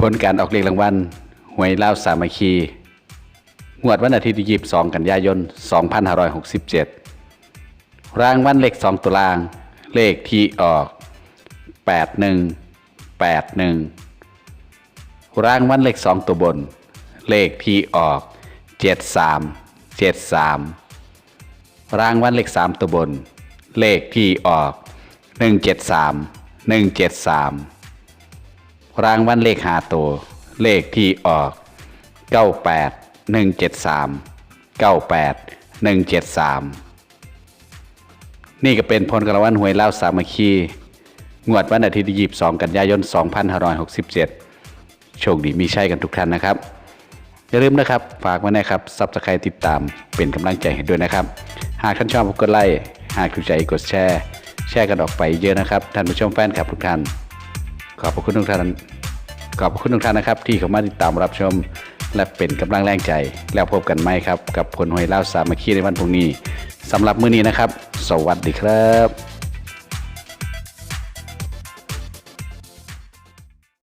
ผลการออกเลขรางวัลหวยเล่าวสามัคคี งวดวันอาทิตย์ที่22 กันยายน 2567 รางวัลเลข 2ตัวราง เลขที่ออก 81 81 รางวัลเลข 2 ตัวบน เลขที่ออก 73 73 รางวัลเลข 3 ตัวบน เลขที่ออก 173 173 รางวัลเลขหาตัว เลขที่ออก 98 173 98 173 นี่ก็เป็นผลการรางวัลหวยเล่าวสามัคคี งวดวันอาทิตย์ที่22 กันยายน 2567 โชคดีมีชัยกันทุกท่านนะครับ อย่าลืมนะครับ ฝากไว้นะครับซับสไครต์ติดตามเป็นกำลังใจให้ด้วยนะครับ หากท่านชอบกดไลค์หากถูกใจกดแชร์ แชร์กันออกไปเยอะนะครับ ท่านผู้ชมแฟนคลับทุกท่าน ขอบพระคุณทุกท่านขอบพระคุณทุกท่านนะครับ ที่เข้ามาติดตามรับชม และเป็นกำลังแรงใจ แล้วพบกันไหมครับ กับผลหวยเล่าสามัคคีในวันพรุ่งนี้สำหรับมื้อนี้นะครับ สวัสดีครับ